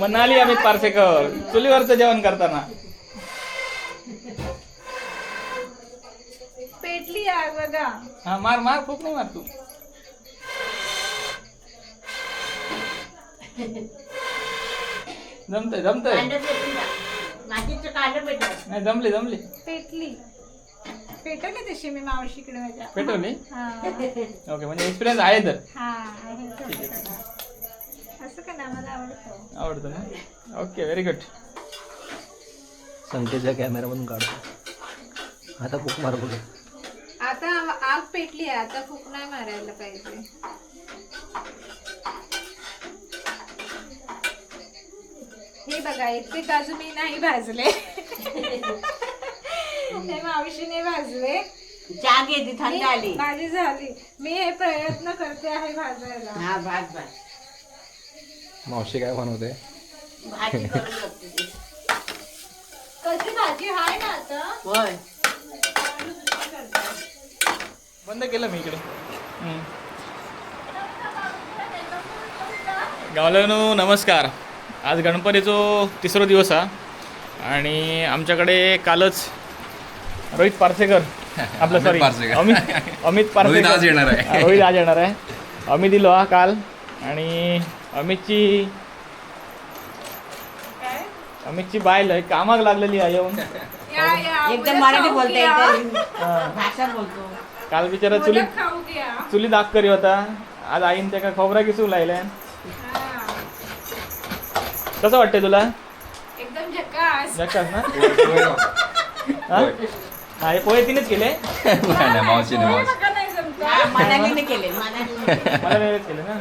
मनाली अमित पार्सेकर. चुलीवरचं जेवण करताना. पेटली आहे बघा. हा मार मार खूप नाही मार तू. जमतंय जमतंय. मातीचं नाही जमली जमली. पेटली. पेटवली तशी मी मावशीकडे माझ्या पेटवली? हा. ओके म्हणजे एक्सपिरियन्स आहे तर. हा आहे. आवडतं. आवडतं ना? ओके व्हेरी गुड संकेतचा कॅमेरा पण काढतो. आता खूप मार बघ. आता आग पेटली आहे आता फूक नाही मारायला पाहिजे. हे बघा इतके काजू मी नाही भाजले. हे मावशीने भाजले. चहा घे ती थंड आली. माझी झाली. मी हे प्रयत्न करते आहे भाजायला. हा भात भात मावशी काय बनवते? भाजी करू शकते ती. कशी भाजी? आहे ना आता. होय. बंद केलं मी इकडे. हम्म. गावल्यानो नमस्कार. आज गणपतीचो तिसरो दिवस हा. आणि आमच्याकडे कालच रोहित पार्सेकर. आपलं सॉरी पार्सेकर. अमित अमित पार्सेकर रोहित आज येणार आहे. हा, रोहित आज येणार आहे. अमित दिलो हा काल. आणि अमितची. काय? अमितची बायल आहे कामाक लागलेली आहे येऊन. या या एकदम मराठी बोलते. एकदम हा. भाषा बोलतो. काल बिचारा चुली उद्या खाऊ घ्या. चुली दाग करी होता. आज आईन त्याका खोबरा किसू लायल्या हा. कसं वाटतंय तुला? एकदम झकास. ना? हा? हा हे पोहे तिनेच केले? नाही मावशीने पोहे मावशी. नाही केले मला केले. ना?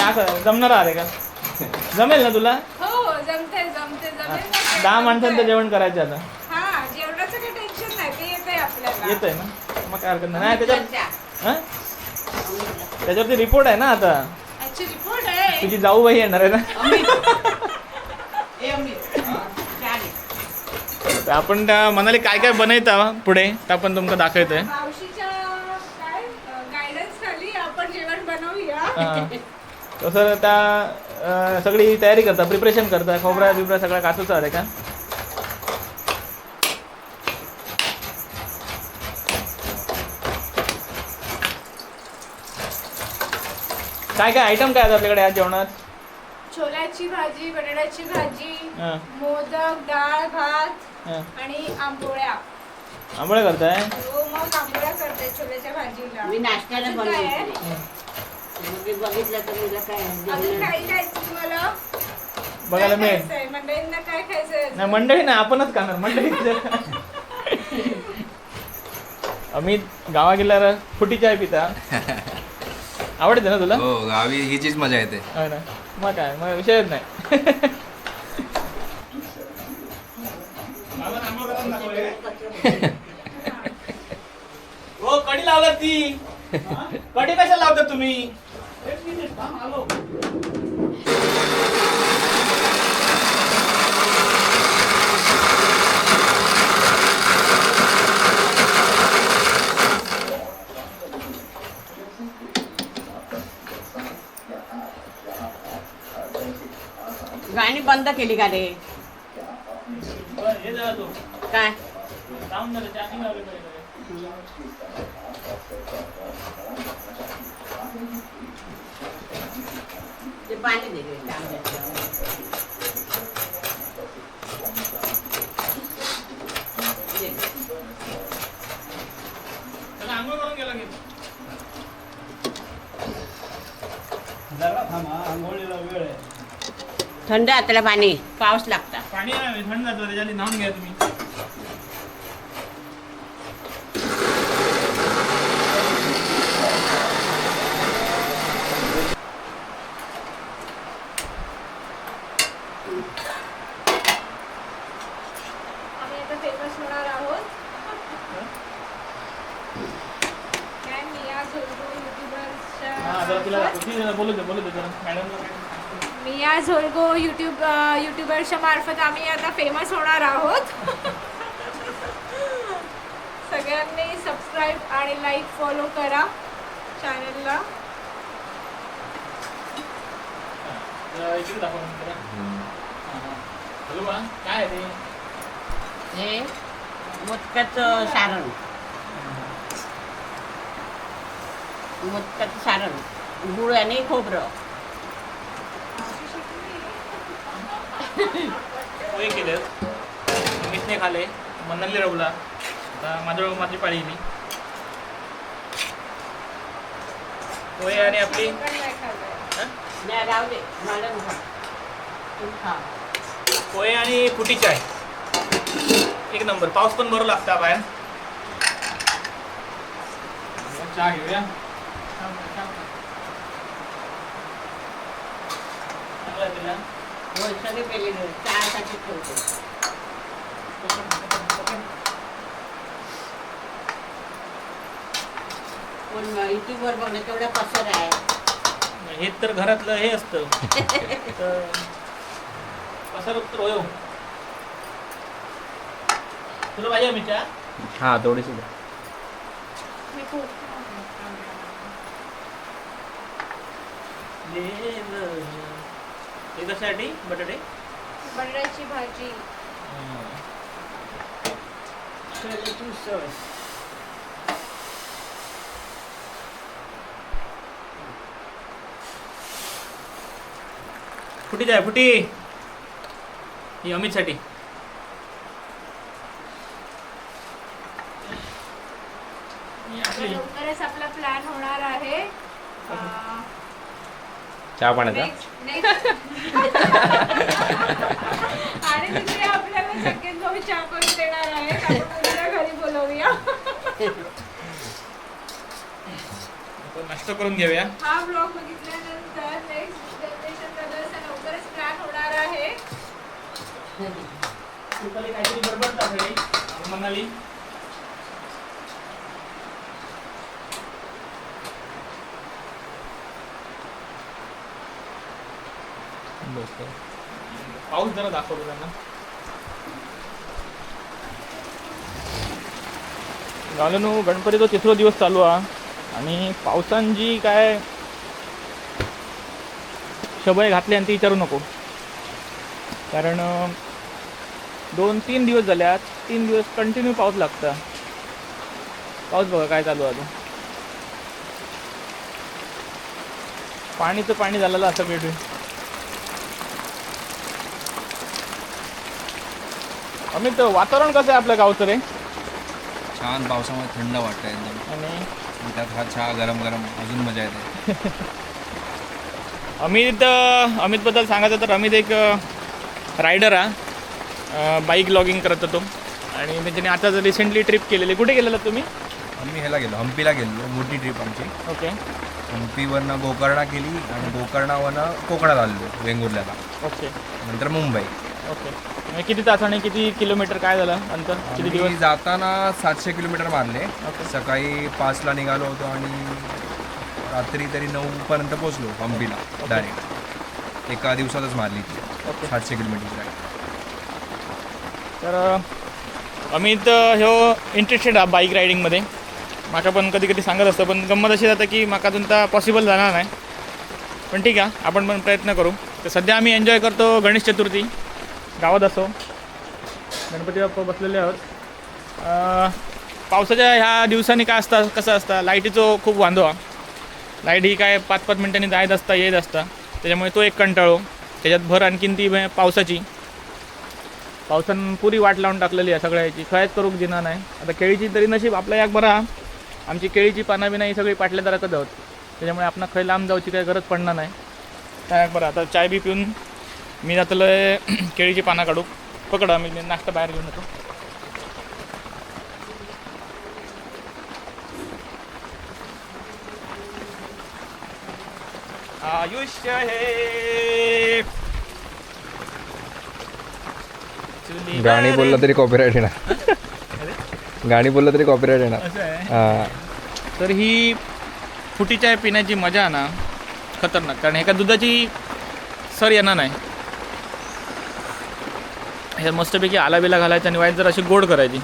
असं जमणार आहे का? जमेल ना तुला? हो जमते जमते जमेल ना. दहा माणसांचं जेवण करायचं आता. हा जेवणाचं काही टेन्शन नाही ते येतंय आपल्याला. येत आहे ना? मग काय हरकत नाही. नाही त्याच्यावर. हा? त्याच्यावरती रिपोर्ट आहे ना आता. अच्छा रिपोर्ट आहे? तुझी जाऊबाई येणार आहे ना? ए, अमृत. चहा घे. तर आपण त्या मनाली काय काय बनयता पुढे? तर आपण तुमका दाखवतोय. मावशीच्या काय? गायडन्स खाली आपण जेवण बनवूया. हा. तसं त्या सगळी तयारी करता प्रिपरेशन करता खोबरा बिबरा सगळा काचूचा आहे का? काय काय आयटम काय आहेत आपल्याकडे आज जेवणात? छोल्याची भाजी बटाट्याची भाजी हा, मोदक डाळ भात हा. आणि आंबोळ्या. आंबोळे करताय? हो मग आंबोळ्या करते छोल्याच्या भाजीला. मी नाश्त्याला अजून काय आहे? बनवते मग मी बघितलं तर मला काय अजून जेवण- काही खायचं तुम्हाला? बघायला काय मिळेल. खायचंय? मंडळींना काय खायचंय अजून? नाही मंडळी नाही आपणच खाणार मंडळी आम्ही गावा गेल्यावर फुटी चाय पिता. आवडते ना तुला? हो गावी हीचीच मजा येते. हो ना. मग काय मग विषयच नाही. हो कडी लावलात ती. कडी कशा लावतात तुम्ही? गाणी बंद केली का रे? बरं, हे जरा काय लावून झालं, charging लावलं पाहिजे. ते पाणी दे रे, तांब्यात. दे. त्याला आंघोळ करून गेला की. थंड हाताला पाणी पाऊस लागता पाणी आहे, थंड जातं त्याच्याने न्हावून घ्या तुम्ही आम्ही आता फेमस होणार आहोत. काय मिया झोलगो हा जरा तिला युट्यूबर्सच्या ती जरा बोलू दे बोलू दे जरा मॅडम मिया झोलगो युट्यूब युट्यूबर्सच्या मार्फत आम्ही आता फेमस होणार आहोत. सगळ्यांनी सबस्क्राईब आणि लाईक फॉलो करा चॅनलला दाखव. हां, हां. हॅलो काय आहे ते? हे मोदकाचं सारण. मोदकाचं सारण. गुळ आणि खोबरं. पोहे केलेत मीठने खाले. मनाली रवला. आता माझं माझी पाळी येईल पोहे आणि आपली नाही. हं? नाही पोहे आणि फुटी चाय एक नंबर. पाऊस पण बरं लागता बाहेर. चहा घेऊया. चांगला आहे तिला. होय सगळे पेले चहासाठी ठेवते. पण युट्यूबवर बघणं तेवढा पसर आहे हे तर घरातलं हे असतं. तर कसा उत्तर होय हो. तुला पाहिजे हा थोडीशी द्या. मी खूप हे कशासाठी बटाटे बटाट्याची भाजी फुटी जाय फुटी ही अमितसाठी ही तर आपली. प्लॅन होणार आहे. चहा पाण्याचा. आणि तिथे आपल्याला सगळे दोन चहा करून देणार आहे. आपण उद्या घरी बोलवूया. आपण नाश्ता करून घेऊया. हा ब्लॉग बघितल्यानंतर नेक्स्ट जनरेशन ब्रदर्सचा लवकरच प्लॅन होणार आहे. काहीतरी सगळी म्हणाली पाऊस जरा दाखवतो त्यांना. गावल्यानो गणपतीचा तिसरो दिवस चालू हा. आणि पावसान जी काय शबय घातली आणि ती विचारू नको. कारण दोन तीन दिवस झाल्यात तीन दिवस कंटिन्यू पाऊस लागता पाऊस बघा काय चालू आहे अजून. पाणीचं पाणी झालेलं असं वेळ अमित वातावरण कसं आहे आपल्या गावचं रे? छान पावसामुळे थंड वाटतं एकदम. आणि? आणि त्यात हा चहा गरम गरम अजून मजा येते. अमित अमितबद्दल सांगायचं तर अमित एक रायडर हा. बाईक लॉगिंग करत होतो. आणि मी त्याने आता रिसेंटली ट्रिप केलेली. कुठे गेलेला तुम्ही? आम्ही ह्याला गेलो हम्पीला गेलो. मोठी ट्रिप आमची. ओके. हम्पीवरनं गोकर्णा केली आणि गोकर्णावरनं कोकणात आलो वेंगुर्ल्याला. ओके. नंतर मुंबई. ओके. म्हणजे किती तासाने किती किलोमीटर काय झालं अंतर? किती आम्ही दिवस? जाताना सातशे किलोमीटर मारले. ओके. सकाळी पाचला निघालो होतो आणि रात्री तरी नऊपर्यंत पोचलो हम्पीला डायरेक्ट एका दिवसातच मारली ती. ओके. सातशे किलोमीटर तर अ, अमित अ, ह्यो इंटरेस्टेड हा बाईक रायडिंगमध्ये म्हाका पण कधी कधी सांगत असतं पण गंमत अशी जाता की म्हाका अजून तर पॉसिबल जाणार नाही. पण ठीक आहे आपण पण प्रयत्न करू. तर सध्या आम्ही एन्जॉय करतो गणेश चतुर्थी. गावात असो. गणपती बाप्पा बसलेले आहोत. पावसाच्या ह्या दिवसांनी काय असतं कसं असतं? लाईटीचं खूप वांदो लाइट ही काय पाच पाच मिनिटांनी जायत असता येत असता. त्याच्यामुळे तो एक कंटाळो. त्याच्यात भर आणखीन ती पावसाची. पावसान पुरी वाट लावून टाकलेली आहे सगळ्याची. खयच करूक दिना नाही. आता केळीची तरी नशीब आपल्या एक बरा. आमची केळीची पाना बिना ही सगळी पाटल्या दाराकच आहोत. त्याच्यामुळे आपण खय लांब जाऊची काही गरज पडणार नाही. काय बरं. आता चाय बी पिऊन मी जातलं केळीची पानं काढू. पकडा मी नाश्ता बाहेर घेऊन येतो. आयुष्य हे. गाणी बोललं तरी कॉपीराईट येणार. गाणी बोललं तरी कॉपीराईट येणार. हा. तर ही फुटी चाय पिण्याची मजा ना खतरनाक. कारण एका दुधाची सर येणार नाही. हे मस्तपैकी आला बिला घालायचा आणि वाईट जर अशी गोड करायची.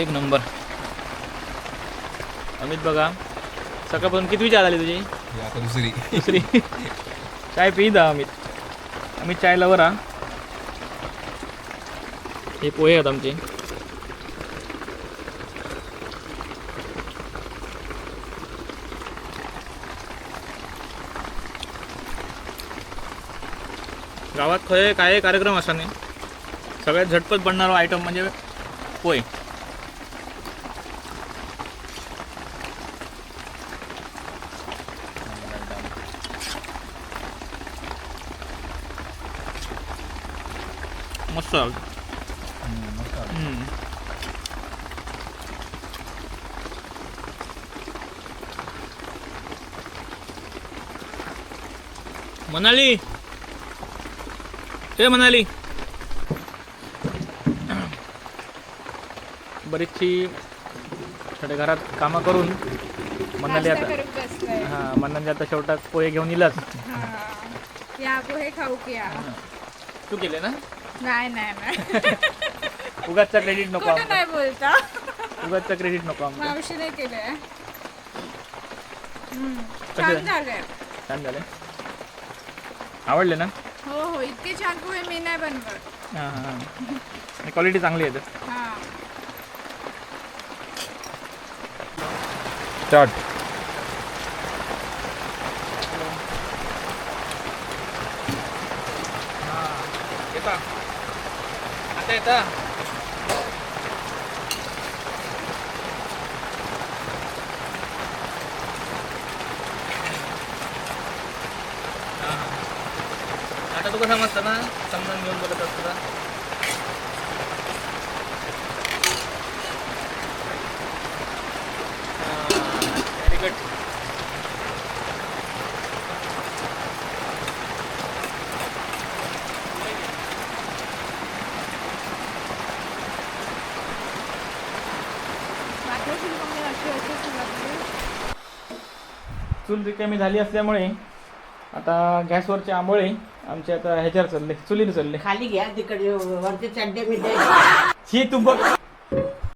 एक नंबर. अमित बघा सकाळपासून किती विचार आली तुझी? आता दुसरी. दुसरी. चाय पिदा अमित. अमित चाय लवर हा हे पोहे आहेत आमचे. गावात खरे काय कार्यक्रम असा नाही. सगळ्यात झटपट बनणारा आयटम म्हणजे पोहे. मस्त मनाली! ते म्हणाली बरीचशी थोड्या घरात कामं करून मनाली आता हां मनाली आता शेवटात पोहे घेऊन येलाच. या पोहे खाऊ की या. तू केले ना? नाही नाही नाही. उगाचचा क्रेडिट नको नाही बोलता. उगाचचा क्रेडिट नको आमचं. मावशीने केलंय हम्म, कसे छान झाले? झालंय. छान झाले आवडले ना? हो हो. इतके छान पोहे मी नाही बनवत. हां हां. क्वालिटी चांगली आहे तर. हा. चाट. येता. आता येता. आता तू कसं समजतं ना? समजून घेऊन बोलत असतो का? व्हेरी गुड चूल रिकामी झाली असल्यामुळे आता गॅसवरचे आंबोळे आमचे आता ह्याच्यावर चालले चुलीवर चालले खाली घ्या तिकडे वरती चड्डे मिठे ही तू बघ.